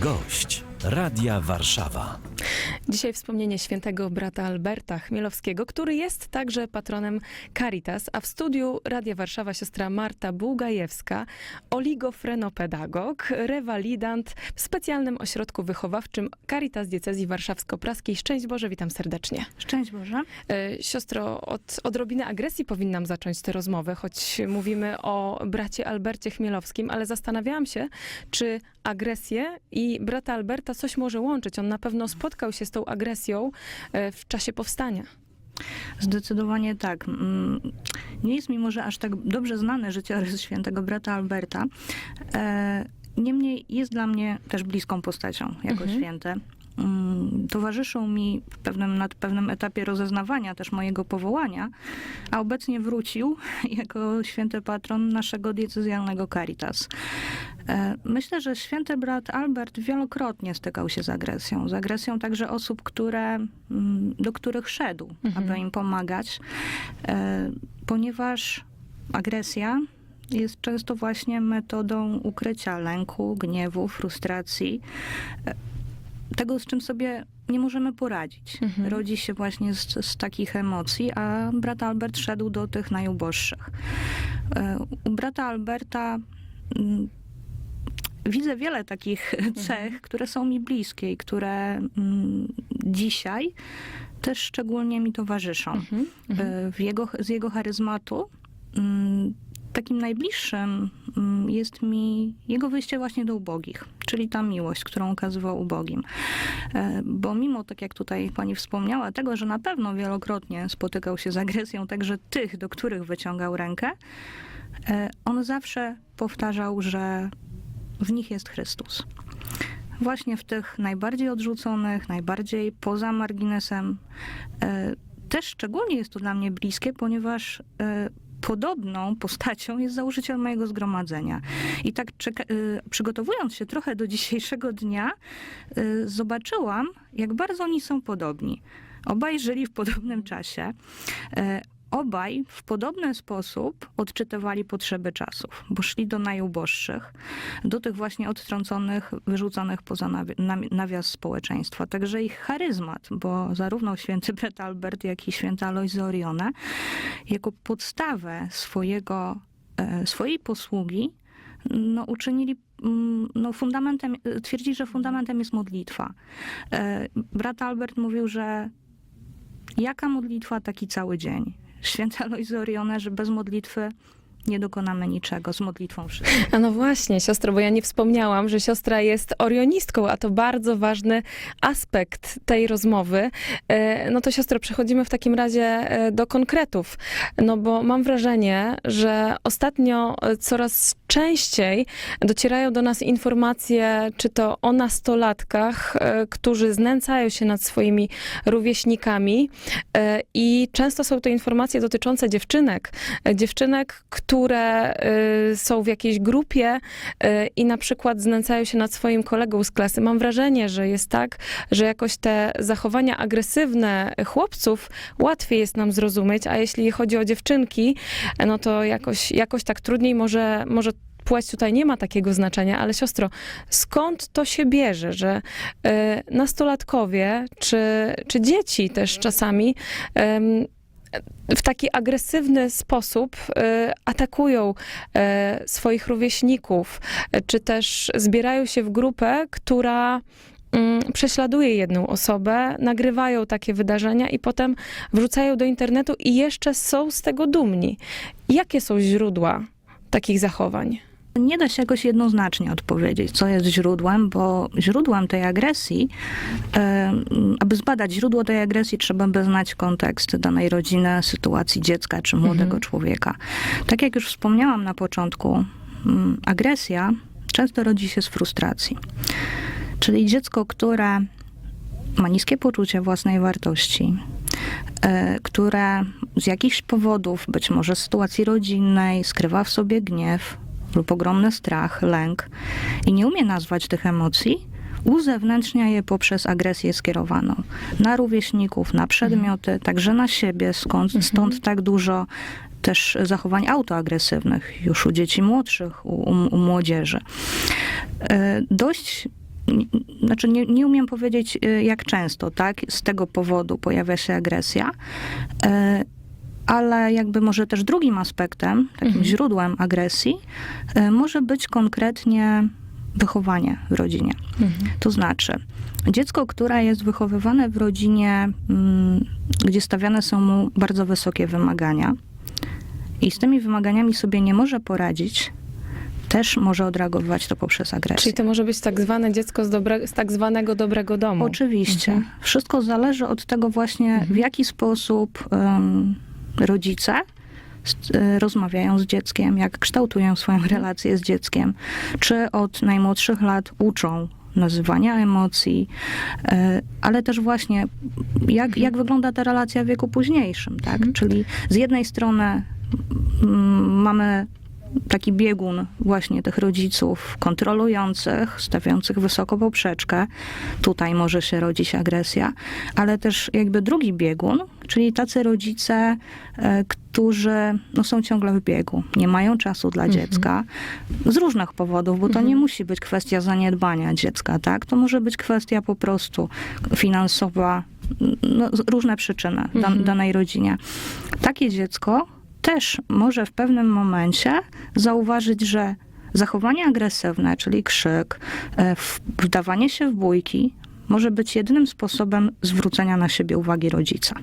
Gość Radia Warszawa. Dzisiaj wspomnienie świętego brata Alberta Chmielowskiego, który jest także patronem Caritas, a w studiu Radia Warszawa siostra Marta Bułgajewska, oligofrenopedagog, rewalidant w specjalnym ośrodku wychowawczym Caritas Diecezji Warszawsko-Praskiej. Szczęść Boże, witam serdecznie. Szczęść Boże. E, Siostro, od odrobiny agresji powinnam zacząć tę rozmowę, choć mówimy o bracie Albercie Chmielowskim, ale zastanawiałam się, czy agresję i brata Alberta coś może łączyć. On na pewno spotkał się z tą agresją e, w czasie powstania. Zdecydowanie tak. Mm, Nie jest mi może aż tak dobrze znany życiorys świętego brata Alberta. E, Niemniej jest dla mnie też bliską postacią jako Mhm. święty. Mm, Towarzyszył mi w pewnym, na pewnym etapie rozeznawania też mojego powołania, a obecnie wrócił jako święty patron naszego diecezjalnego Caritas. E, Myślę, że święty brat Albert wielokrotnie stykał się z agresją. Z agresją także osób, które, mm, do których szedł, Mhm. aby im pomagać, e, ponieważ agresja jest często właśnie metodą ukrycia lęku, gniewu, frustracji. Tego, z czym sobie nie możemy poradzić. Mhm. Rodzi się właśnie z, z takich emocji, a brat Albert szedł do tych najuboższych. E, U brata Alberta mm, widzę wiele takich cech, które są mi bliskie i które mm, dzisiaj też szczególnie mi towarzyszą. Mhm. Mhm. E, W jego, z jego charyzmatu mm, takim najbliższym mm, jest mi jego wyjście właśnie do ubogich, czyli ta miłość, którą okazywał ubogim. E, Bo mimo, tak jak tutaj pani wspomniała, tego, że na pewno wielokrotnie spotykał się z agresją także tych, do których wyciągał rękę, e, on zawsze powtarzał, że w nich jest Chrystus. Właśnie w tych najbardziej odrzuconych, najbardziej poza marginesem. E, Też szczególnie jest to dla mnie bliskie, ponieważ podobną postacią jest założyciel mojego zgromadzenia. I tak e, przygotowując się trochę do dzisiejszego dnia, e, zobaczyłam, jak bardzo oni są podobni. Obaj żyli w podobnym czasie. Obaj w podobny sposób odczytywali potrzeby czasów, bo szli do najuboższych, do tych właśnie odtrąconych, wyrzuconych poza nawi- nawi- nawias społeczeństwa. Także ich charyzmat, bo zarówno święty brat Albert, jak i święty Alojzy Orione, jako podstawę swojego, e, swojej posługi, no, uczynili, mm, no, fundamentem, twierdzi, że fundamentem jest modlitwa. E, Brat Albert mówił, że jaka modlitwa, taki cały dzień. Święty Alojzy Orione, że bez modlitwy nie dokonamy niczego, z modlitwą wszystko. A no właśnie, siostro, bo ja nie wspomniałam, że siostra jest orionistką, a to bardzo ważny aspekt tej rozmowy. E, No to siostro, przechodzimy w takim razie e, do konkretów, no bo mam wrażenie, że ostatnio e, coraz częściej docierają do nas informacje, czy to o nastolatkach, którzy znęcają się nad swoimi rówieśnikami i często są to informacje dotyczące dziewczynek, dziewczynek, które y, są w jakiejś grupie y, i na przykład znęcają się nad swoim kolegą z klasy. Mam wrażenie, że jest tak, że jakoś te zachowania agresywne chłopców łatwiej jest nam zrozumieć, a jeśli chodzi o dziewczynki, no to jakoś, jakoś tak trudniej może, może płeć tutaj nie ma takiego znaczenia, ale siostro, skąd to się bierze, że y, nastolatkowie czy, czy dzieci też czasami em, w taki agresywny sposób e, atakują e, swoich rówieśników, czy też zbierają się w grupę, która mm, prześladuje jedną osobę, nagrywają takie wydarzenia i potem wrzucają do internetu i jeszcze są z tego dumni. Jakie są źródła takich zachowań? Nie da się jakoś jednoznacznie odpowiedzieć, co jest źródłem, bo źródłem tej agresji, aby zbadać źródło tej agresji, trzeba by znać kontekst danej rodziny, sytuacji dziecka czy młodego Mhm. człowieka. Tak jak już wspomniałam na początku, mm, agresja często rodzi się z frustracji. Czyli dziecko, które ma niskie poczucie własnej wartości, e, które z jakichś powodów, być może z sytuacji rodzinnej, skrywa w sobie gniew lub ogromny strach, lęk i nie umie nazwać tych emocji, uzewnętrznia je poprzez agresję skierowaną na rówieśników, na przedmioty, także na siebie, skąd, stąd tak dużo też zachowań autoagresywnych już u dzieci młodszych, u, u, u młodzieży. E, Dość znaczy nie, nie umiem powiedzieć y, jak często, tak, z tego powodu pojawia się agresja, e, ale jakby może też drugim aspektem, takim Mhm. źródłem agresji, e, może być konkretnie wychowanie w rodzinie. Mhm. To znaczy, dziecko, które jest wychowywane w rodzinie, mm, gdzie stawiane są mu bardzo wysokie wymagania i z tymi wymaganiami sobie nie może poradzić, też może odreagować to poprzez agresję. Czyli to może być tak zwane dziecko z, dobre, z tak zwanego dobrego domu. Oczywiście. Mhm. Wszystko zależy od tego właśnie, w jaki sposób em, rodzice e, rozmawiają z dzieckiem, jak kształtują swoją relację z dzieckiem, czy od najmłodszych lat uczą nazywania emocji, e, ale też właśnie jak, jak wygląda ta relacja w wieku późniejszym, tak? Czyli z jednej strony mm, mamy taki biegun właśnie tych rodziców kontrolujących, stawiających wysoko poprzeczkę. Tutaj może się rodzić agresja, ale też jakby drugi biegun, czyli tacy rodzice, e, którzy no, są ciągle w biegu, nie mają czasu dla dziecka z różnych powodów, bo to nie musi być kwestia zaniedbania dziecka, tak? To może być kwestia po prostu finansowa, no, różne przyczyny Mhm. danej rodzinie. Takie dziecko też może w pewnym momencie zauważyć, że zachowanie agresywne, czyli krzyk, e, wdawanie się w bójki, może być jedynym sposobem zwrócenia na siebie uwagi rodzica.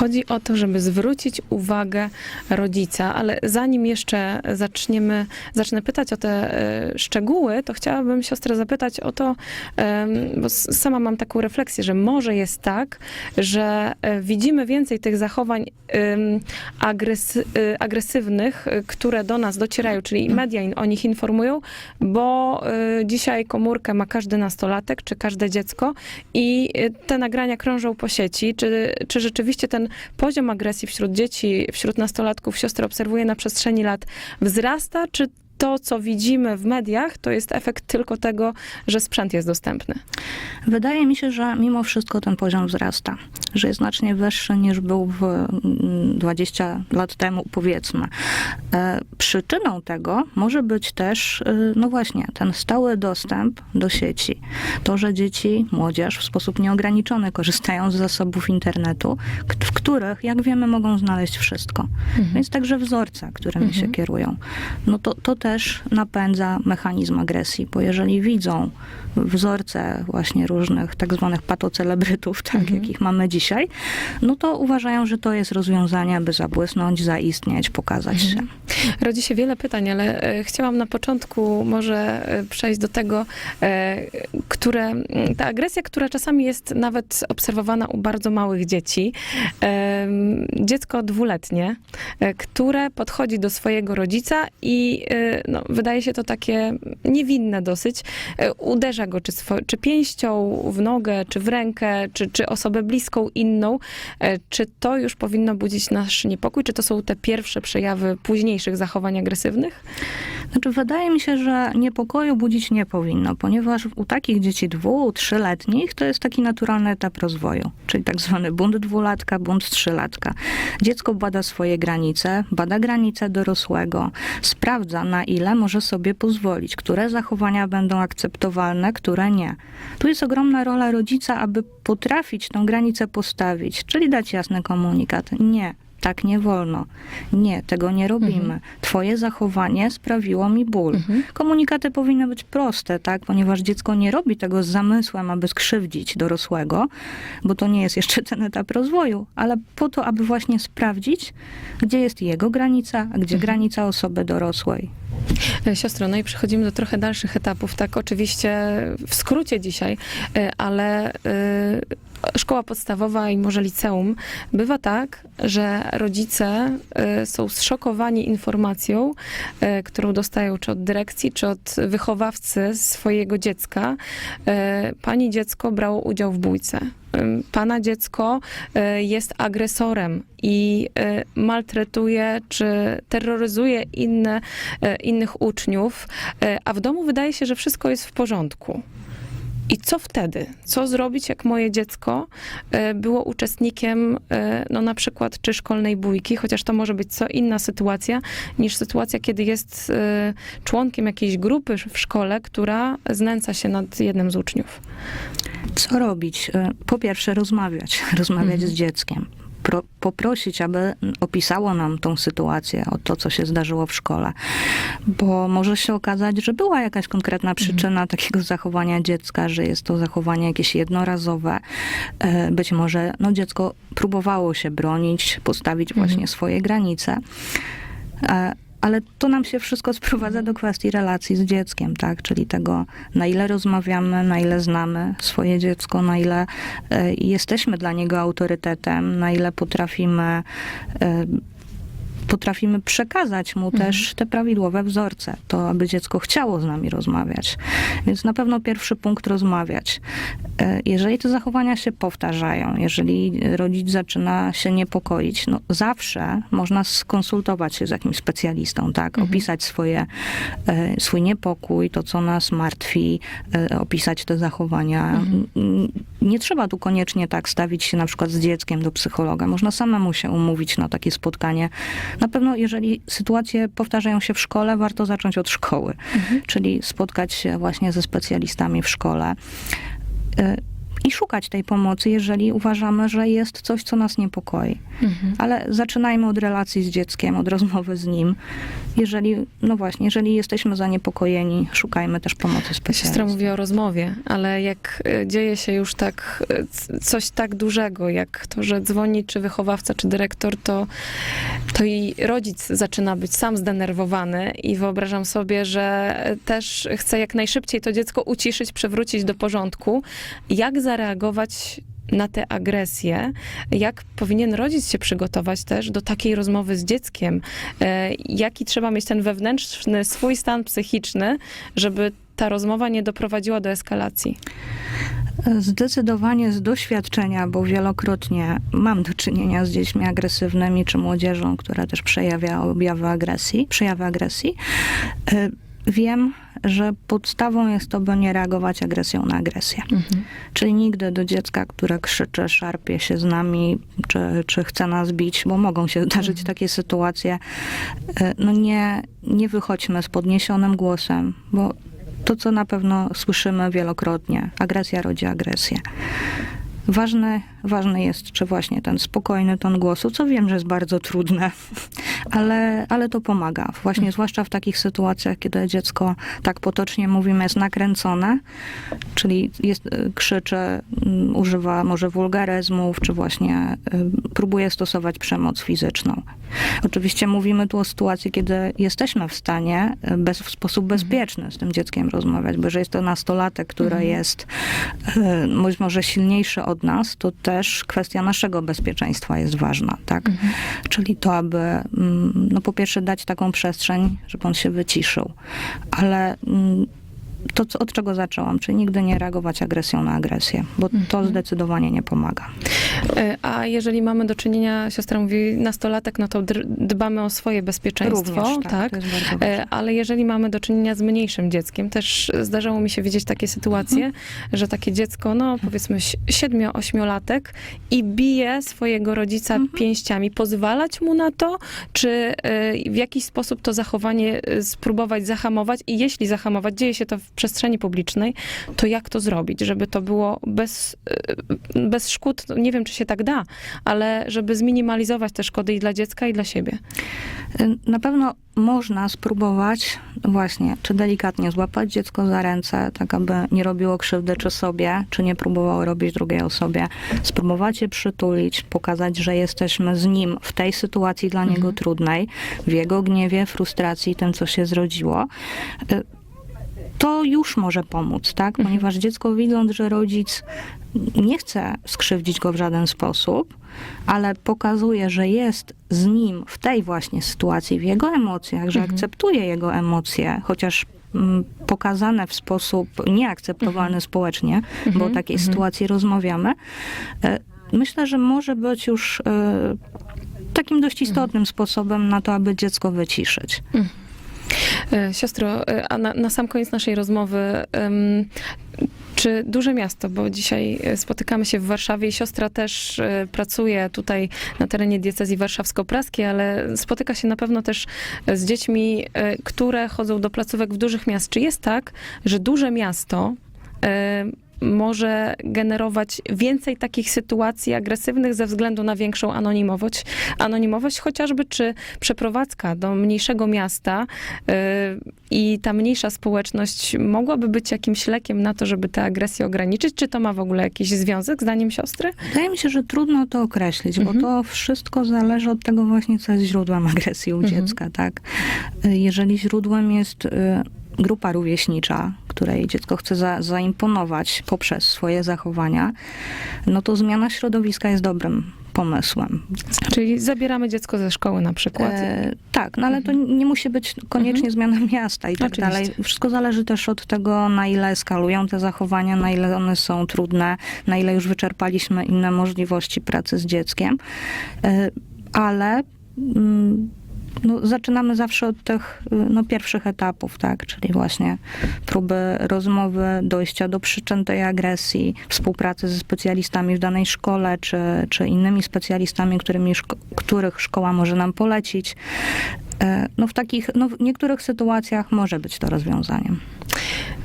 Chodzi o to, żeby zwrócić uwagę rodzica, ale zanim jeszcze zaczniemy, zacznę pytać o te e, szczegóły, to chciałabym siostrę zapytać o to, bo sama mam taką refleksję, że może jest tak, że e, widzimy więcej tych zachowań agresy, agresywnych, e, które do nas docierają, czyli media o nich informują, bo e, dzisiaj komórkę ma każdy nastolatek, czy każde dziecko i e, te nagrania krążą po sieci. Czy, czy rzeczywiście ten poziom agresji wśród dzieci, wśród nastolatków siostra obserwuje na przestrzeni lat wzrasta, czy to, co widzimy w mediach, to jest efekt tylko tego, że sprzęt jest dostępny? Wydaje mi się, że mimo wszystko ten poziom wzrasta, że jest znacznie wyższy niż był w mm, 20 lat temu, powiedzmy. E, Przyczyną tego może być też, y, no właśnie, ten stały dostęp do sieci. To, że dzieci, młodzież w sposób nieograniczony korzystają z zasobów internetu, których, jak wiemy, mogą znaleźć wszystko. Więc także wzorce, którymi się kierują. No to, to też napędza mechanizm agresji, bo jeżeli widzą wzorce właśnie różnych tak zwanych patocelebrytów, tak, jakich mamy dzisiaj, no to uważają, że to jest rozwiązanie, aby zabłysnąć, zaistnieć, pokazać się. Rodzi się wiele pytań, ale e, chciałam na początku może e, przejść do tego, e, które, ta agresja, która czasami jest nawet obserwowana u bardzo małych dzieci. Dziecko dwuletnie, e, które podchodzi do swojego rodzica i e, no, wydaje się to takie niewinne dosyć. E, Uderza go czy, czy pięścią w nogę, czy w rękę, czy, czy osobę bliską inną. Czy to już powinno budzić nasz niepokój? Czy to są te pierwsze przejawy późniejszych zachowań agresywnych? Znaczy, wydaje mi się, że niepokoju budzić nie powinno, ponieważ u takich dzieci dwu, trzyletnich to jest taki naturalny etap rozwoju, czyli tak zwany bunt dwulatka, bunt trzylatka. Dziecko bada swoje granice, bada granice dorosłego, sprawdza na ile może sobie pozwolić, które zachowania będą akceptowalne, które nie. Tu jest ogromna rola rodzica, aby potrafić tą granicę postawić, czyli dać jasny komunikat. Nie. Tak nie wolno. Nie, tego nie robimy. Twoje zachowanie sprawiło mi ból. Komunikaty powinny być proste, tak? Ponieważ dziecko nie robi tego z zamysłem, aby skrzywdzić dorosłego, bo to nie jest jeszcze ten etap rozwoju, ale po to, aby właśnie sprawdzić, gdzie jest jego granica, a gdzie granica osoby dorosłej. E, Siostro, no i przechodzimy do trochę dalszych etapów, tak oczywiście w skrócie dzisiaj, e, ale e, szkoła podstawowa i może liceum, bywa tak, że rodzice są zszokowani informacją, którą dostają czy od dyrekcji, czy od wychowawcy swojego dziecka. Pani dziecko brało udział w bójce. Pana dziecko e, jest agresorem i e, maltretuje czy terroryzuje inne, e, innych uczniów, a w domu wydaje się, że wszystko jest w porządku. I co wtedy? Co zrobić, jak moje dziecko e, było uczestnikiem, e, no na przykład, czy szkolnej bójki, chociaż to może być co inna sytuacja niż sytuacja, kiedy jest e, członkiem jakiejś grupy w szkole, która znęca się nad jednym z uczniów. Co robić? Po pierwsze, rozmawiać. Rozmawiać z dzieckiem. Pro, poprosić, aby opisało nam tą sytuację, o to, co się zdarzyło w szkole. Bo może się okazać, że była jakaś konkretna przyczyna takiego zachowania dziecka, że jest to zachowanie jakieś jednorazowe. E, Być może no, dziecko próbowało się bronić, postawić właśnie swoje granice. Ale to nam się wszystko sprowadza do kwestii relacji z dzieckiem, tak? Czyli tego, na ile rozmawiamy, na ile znamy swoje dziecko, na ile e, jesteśmy dla niego autorytetem, na ile potrafimy, e, potrafimy przekazać mu też te prawidłowe wzorce, to aby dziecko chciało z nami rozmawiać. Więc na pewno pierwszy punkt rozmawiać. E, Jeżeli te zachowania się powtarzają, jeżeli rodzic zaczyna się niepokoić, no zawsze można skonsultować się z jakimś specjalistą, tak? Opisać swoje, e, swój niepokój, to co nas martwi, e, opisać te zachowania. N- Nie trzeba tu koniecznie tak stawić się na przykład z dzieckiem do psychologa. Można samemu się umówić na takie spotkanie. Na pewno, jeżeli sytuacje powtarzają się w szkole, warto zacząć od szkoły, czyli spotkać się właśnie ze specjalistami w szkole. I szukać tej pomocy, jeżeli uważamy, że jest coś, co nas niepokoi. Ale zaczynajmy od relacji z dzieckiem, od rozmowy z nim. Jeżeli, no właśnie, jeżeli jesteśmy zaniepokojeni, szukajmy też pomocy Siostra specjalistów. mówi o rozmowie, ale jak e, dzieje się już tak, e, coś tak dużego, jak to, że dzwoni czy wychowawca, czy dyrektor, to, to i rodzic zaczyna być sam zdenerwowany i wyobrażam sobie, że też chce jak najszybciej to dziecko uciszyć, przewrócić do porządku. Jak zareagować na tę agresję, jak powinien rodzic się przygotować też do takiej rozmowy z dzieckiem, e, jaki trzeba mieć ten wewnętrzny swój stan psychiczny, żeby ta rozmowa nie doprowadziła do eskalacji. Zdecydowanie z doświadczenia, bo wielokrotnie mam do czynienia z dziećmi agresywnymi czy młodzieżą, która też przejawia objawy agresji, przejawy agresji. Y, Wiem, że podstawą jest to, by nie reagować agresją na agresję. Czyli nigdy do dziecka, które krzyczy, szarpie się z nami, czy, czy chce nas bić, bo mogą się zdarzyć takie sytuacje, y, no nie, nie wychodźmy z podniesionym głosem, bo to, co na pewno słyszymy wielokrotnie, agresja rodzi agresję. Ważne, ważne jest, czy właśnie ten spokojny ton głosu, co wiem, że jest bardzo trudne, ale, ale to pomaga. Właśnie zwłaszcza w takich sytuacjach, kiedy dziecko, tak potocznie mówimy, jest nakręcone, czyli jest, y, krzyczy, mm, używa może wulgaryzmów, czy właśnie y, próbuje stosować przemoc fizyczną. Oczywiście mówimy tu o sytuacji, kiedy jesteśmy w stanie y, bez, w sposób bezpieczny z tym dzieckiem rozmawiać, bo że jest to nastolatek, który jest y, być może silniejszy od nas, to też kwestia naszego bezpieczeństwa jest ważna, tak? Czyli to, aby mm, no po pierwsze dać taką przestrzeń, żeby on się wyciszył, ale mm, to, co- od czego zaczęłam, czyli nigdy nie reagować agresją na agresję, bo to zdecydowanie nie pomaga. E, A jeżeli mamy do czynienia, siostra mówi, nastolatek, no to dbamy o swoje bezpieczeństwo, Również, tak, tak? E, Ale jeżeli mamy do czynienia z mniejszym dzieckiem, też zdarzało mi się widzieć takie sytuacje, Mhm. że takie dziecko, no powiedzmy siedmiu, ośmiolatek i bije swojego rodzica Mhm. pięściami. Pozwalać mu na to, czy e, w jakiś sposób to zachowanie spróbować zahamować i jeśli zahamować, dzieje się to w przestrzeni publicznej, to jak to zrobić, żeby to było bez, e, bez szkód, no, nie wiem, czy się tak da, ale żeby zminimalizować te szkody i dla dziecka, i dla siebie. Y, Na pewno można spróbować właśnie, czy delikatnie złapać dziecko za ręce, tak aby nie robiło krzywdy czy sobie, czy nie próbowało robić drugiej osobie. Spróbować je przytulić, pokazać, że jesteśmy z nim w tej sytuacji dla niego trudnej, w jego gniewie, frustracji, tym, co się zrodziło. To już może pomóc, tak? Ponieważ dziecko widząc, że rodzic nie chce skrzywdzić go w żaden sposób, ale pokazuje, że jest z nim w tej właśnie sytuacji, w jego emocjach, że akceptuje jego emocje, chociaż mm, pokazane w sposób nieakceptowalny społecznie, bo o takiej sytuacji rozmawiamy, e, myślę, że może być już e, takim dość istotnym sposobem na to, aby dziecko wyciszyć. E, Siostro, e, a na, na sam koniec naszej rozmowy, em, Czy duże miasto, bo dzisiaj e, spotykamy się w Warszawie i siostra też pracuje tutaj na terenie diecezji warszawsko-praskiej, ale spotyka się na pewno też z dziećmi, które chodzą do placówek w dużych miast. Czy jest tak, że duże miasto e, może generować więcej takich sytuacji agresywnych ze względu na większą anonimowość, anonimowość chociażby, czy przeprowadzka do mniejszego miasta y, i ta mniejsza społeczność mogłaby być jakimś lekiem na to, żeby tę agresję ograniczyć? Czy to ma w ogóle jakiś związek, zdaniem siostry? Wydaje mi się, że trudno to określić, Mhm. bo to wszystko zależy od tego właśnie, co jest źródłem agresji u Mhm. dziecka, tak? Y, Jeżeli źródłem jest y, grupa rówieśnicza, której dziecko chce za, zaimponować poprzez swoje zachowania, no to zmiana środowiska jest dobrym pomysłem. Czyli zabieramy dziecko ze szkoły na przykład. E, tak, no ale to nie musi być koniecznie zmiana miasta i tak Mhm. Oczywiście. dalej. Wszystko zależy też od tego, na ile eskalują te zachowania, na ile one są trudne, na ile już wyczerpaliśmy inne możliwości pracy z dzieckiem. E, ale mm, no, zaczynamy zawsze od tych y, no, pierwszych etapów, tak? Czyli właśnie próby rozmowy, dojścia do przyczyn tej agresji, współpracy ze specjalistami w danej szkole, czy, czy innymi specjalistami, szko- których szkoła może nam polecić. E, No w takich, no w niektórych sytuacjach może być to rozwiązaniem.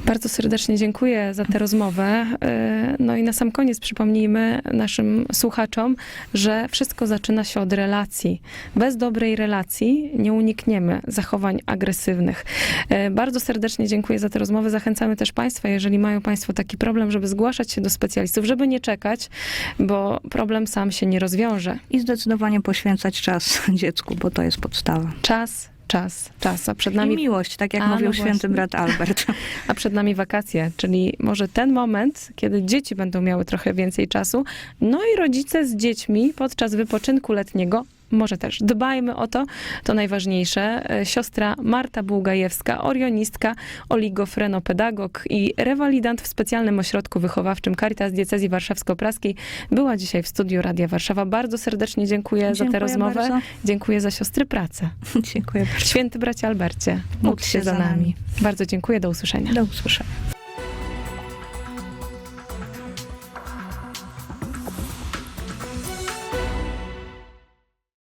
Bardzo serdecznie dziękuję za tę rozmowę. E, No i na sam koniec przypomnijmy naszym słuchaczom, że wszystko zaczyna się od relacji. Bez dobrej relacji nie unikniemy zachowań agresywnych. E, Bardzo serdecznie dziękuję za tę rozmowę. Zachęcamy też Państwa, jeżeli mają Państwo taki problem, żeby zgłaszać się do specjalistów, żeby nie czekać, bo problem sam się nie rozwiąże. I zdecydowanie poświęcać czas dziecku, bo to jest podstawa. Czas, czas, czas. A przed I nami miłość, tak jak A, no mówił właśnie. święty brat Albert. a przed nami wakacje, czyli może ten moment, kiedy dzieci będą miały trochę więcej czasu, no i rodzice z dziećmi podczas wypoczynku letniego. Może też dbajmy o to, to najważniejsze. E, Siostra Marta Bułgajewska, orionistka, oligofrenopedagog i rewalidant w specjalnym ośrodku wychowawczym Caritas Diecezji Warszawsko-Praskiej była dzisiaj w studiu Radia Warszawa. Bardzo serdecznie dziękuję, za tę Dziękuję rozmowę. bardzo. Dziękuję za siostry pracę. Dziękuję bardzo. Święty bracie Albercie, módl się za nami. Bardzo dziękuję, do usłyszenia. Do usłyszenia.